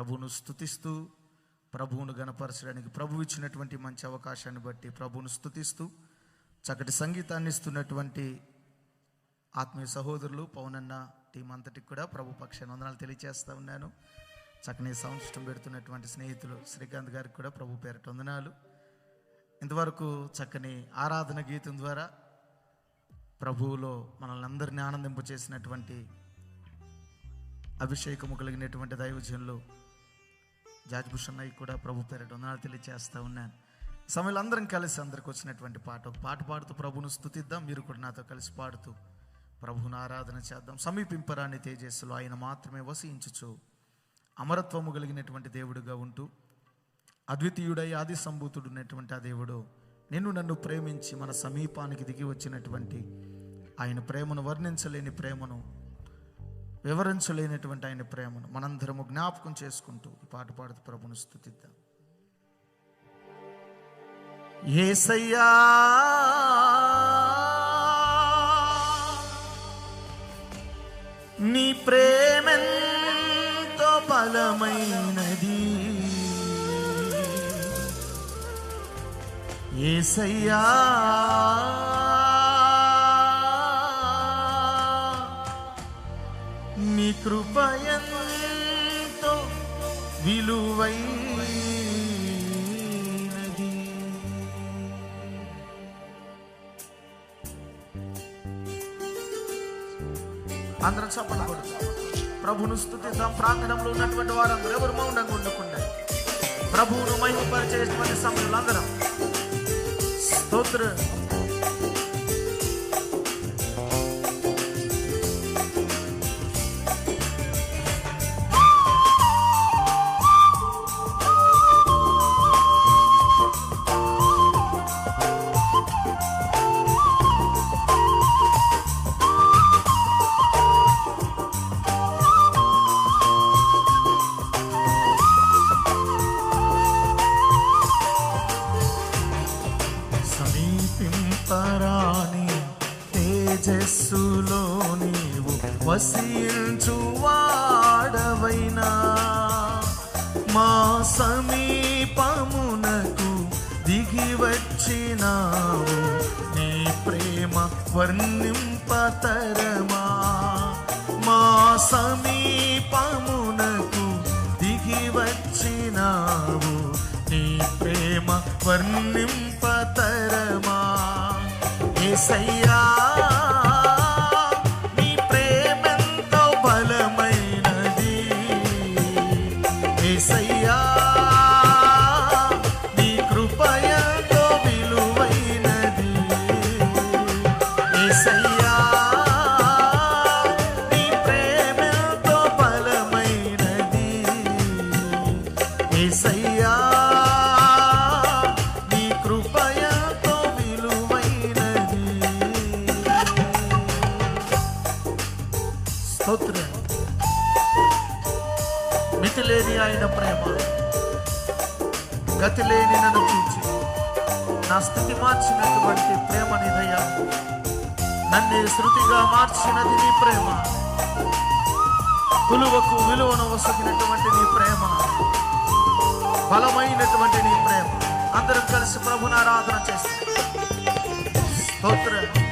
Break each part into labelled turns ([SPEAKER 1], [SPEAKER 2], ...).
[SPEAKER 1] ప్రభువును స్తుతిస్తూ ప్రభువును గణపరచడానికి ప్రభు ఇచ్చినటువంటి మంచి అవకాశాన్ని బట్టి ప్రభువును స్తుతిస్తూ చక్కటి సంగీతాన్ని ఇస్తున్నటువంటి ఆత్మీయ సహోదరులు పవనన్న టీం అంతటికి కూడా ప్రభు పక్షాన వందనాలు తెలియజేస్తా ఉన్నాను. చక్కని సౌండ్ సిస్టమ్ పెడుతున్నటువంటి స్నేహితులు శ్రీకాంత్ గారికి కూడా ప్రభు పేరట వందనాలు. ఇంతవరకు చక్కని ఆరాధన గీతం ద్వారా ప్రభువులో మనల్ని అందరినీ ఆనందింప చేసినటువంటి అభిషేకము కలిగినటువంటి దైవజనులు జాజ్భూషణ్ కూడా ప్రభు పేరట వందనాలు తెలియజేస్తూ ఉన్నాను. సమయంలో అందరం కలిసి అందరికి వచ్చినటువంటి పాట ఒక పాట పాడుతూ ప్రభును స్థుతిద్దాం మీరు కూడా నాతో కలిసి పాడుతూ ప్రభువును ఆరాధన చేద్దాం. సమీపింపరాని తేజస్సులో ఆయన మాత్రమే వసించుచు అమరత్వము కలిగినటువంటి దేవుడుగా ఉంటూ అద్వితీయుడై ఆది సంభూతుడున్నటువంటి ఆ దేవుడు నిన్ను నన్ను ప్రేమించి మన సమీపానికి దిగి వచ్చినటువంటి ఆయన ప్రేమను వర్ణించలేని ప్రేమను వివరించలేనటువంటి ఆయన ప్రేమను మనందరము జ్ఞాపకం చేసుకుంటూ ఈ పాట పాడుతూ ప్రభును స్థుతిద్దాం. ఏసయ్యా! నీ ప్రేమెంతో బలమైనది. ఏసయ్యా! కృపయంతో విలువైనది. అందరం చెప్పండి కొడుకు ప్రభును స్థుతిద్దాం ప్రాంగణంలో ఉన్నటువంటి వారందరూ ఎవరు మౌనంగా ఉండకుండా ప్రభువును మహిమపరిచేటువంటి సమయంలో అందరం స్తోత్ర. నీవు వాడవైనా మా సమీపమునకు దిగి వచ్చినావు. నీ ప్రేమ వర్ణింపతరమా? మా సమీపమునకు దిగి వచ్చినావు. నీ ప్రేమ వర్ణింపతరమా? ఏసయ్యా ఏసయ్యా నీ కృపయంతో విలువైనది. స్తోత్రం. మితిలేని ఆయన ప్రేమ గతి లేని నన్ను చూచి నా స్థితి మార్చినటువంటి ప్రేమ నిదయ నన్ను శృతిగా మార్చినది నీ ప్రేమ. కులువకు విలువను వసగినటువంటి నీ ప్రేమ. బలమైనటువంటి నీ ప్రేమ. అందరం కలిసి ప్రభుని ఆరాధన చేస్తాం. స్తోత్రం.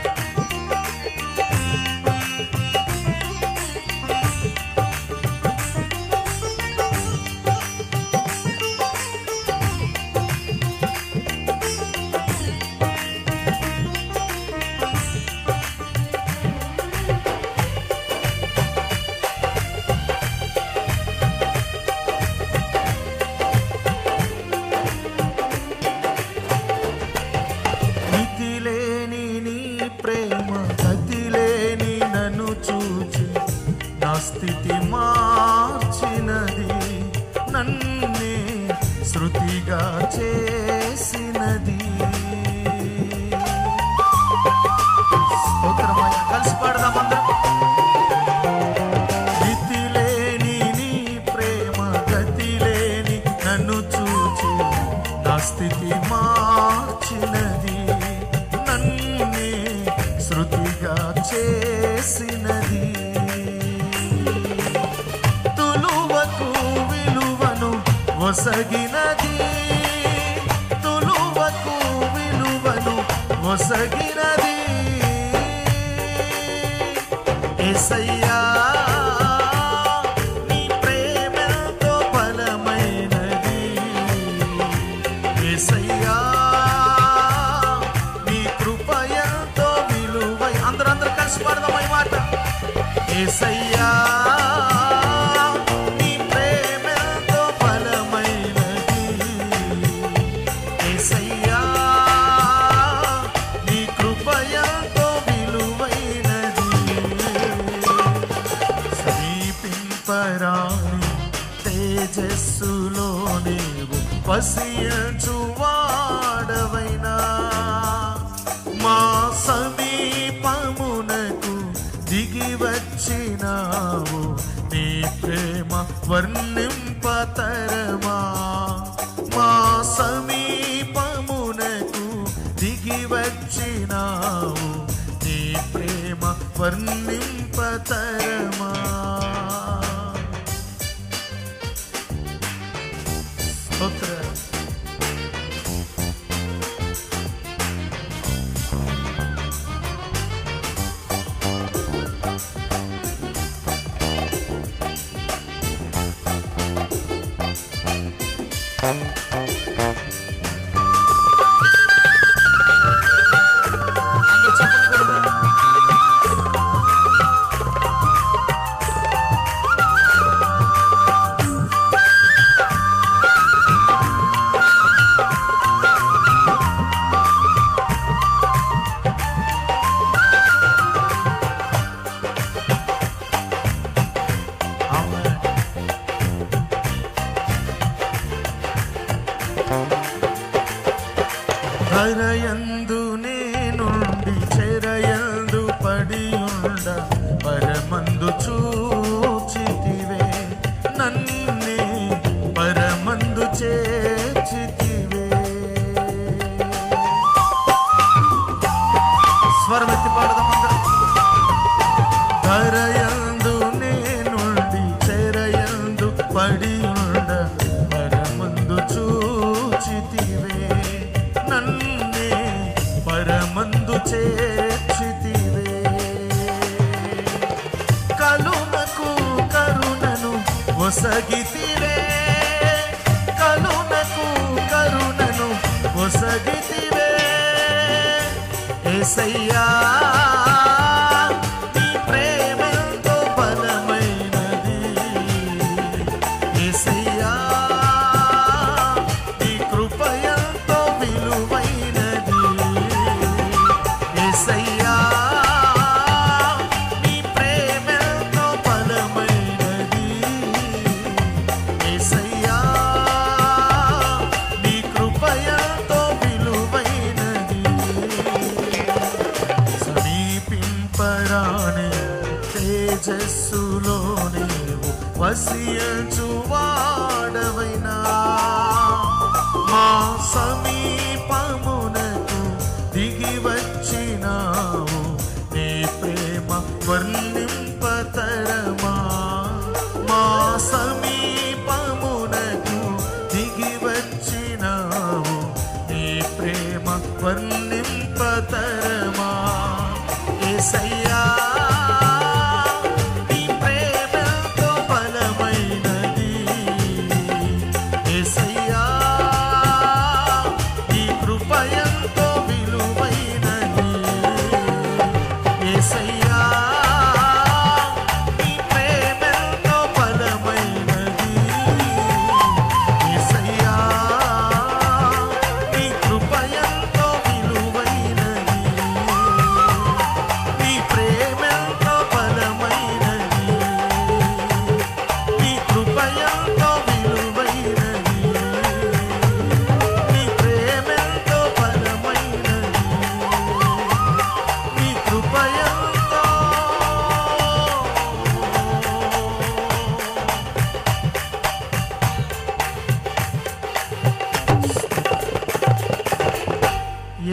[SPEAKER 1] చేసినది. స్తోత్రమయ్యా కలిసి పాడదాం నీ ప్రేమ గతిలేని నన్ను చూచి నా స్థితి మార్చినది. నన్నే శృతిగా చేసినది. ఒసగినది. మొసగినది. ఎసయ్యా నీ ప్రేమతో బలమైనది. ఏసయ్యా నీ కృపయంతో విలువై అందరూ అందరూ కలిసి పాడదాం ఈ మాట. ఏసయ్యా నీవు మా సమీపమునకు దిగి వచ్చినావు నీ ప్రేమ వర్ణింపతరమా. మా సమీపమునకు దిగి వచ్చినావు నీ ప్రేమ వర్ణింపతర అందరూ పడి ఉండ పరమందు చూచితివే. నన్నే పరమందు చేర్చితివే. కలునకు కరుణను ఒసగితివే. కలునకు కరుణను ఒసగితివే. ఏసయ్యా నీవు వసియచు వాడవైనా మా సమీపమునకు దిగి వచ్చినావు నీ ప్రేమ వర్ణింపతరమా. మా సమీపమునకు దిగి వచ్చినావు నీ ప్రేమ వర్ణింపతరమా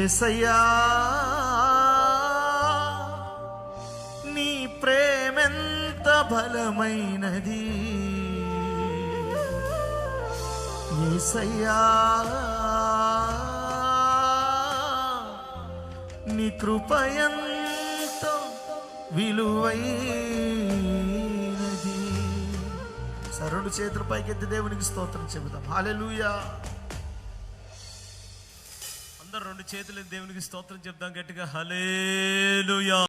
[SPEAKER 1] ఎసయ్యా నీ ప్రేమెంత బలమైనది. ఏసయ్యా నీ కృపయంత విలువైనది. సరుడు చేతులు పైకెత్తి దేవునికి స్తోత్రం చెబుదాం. హాలెలుయా
[SPEAKER 2] అందరు రెండు చేతులు దేవునికి స్తోత్రం చెప్దాం గట్టిగా. హలేలుయా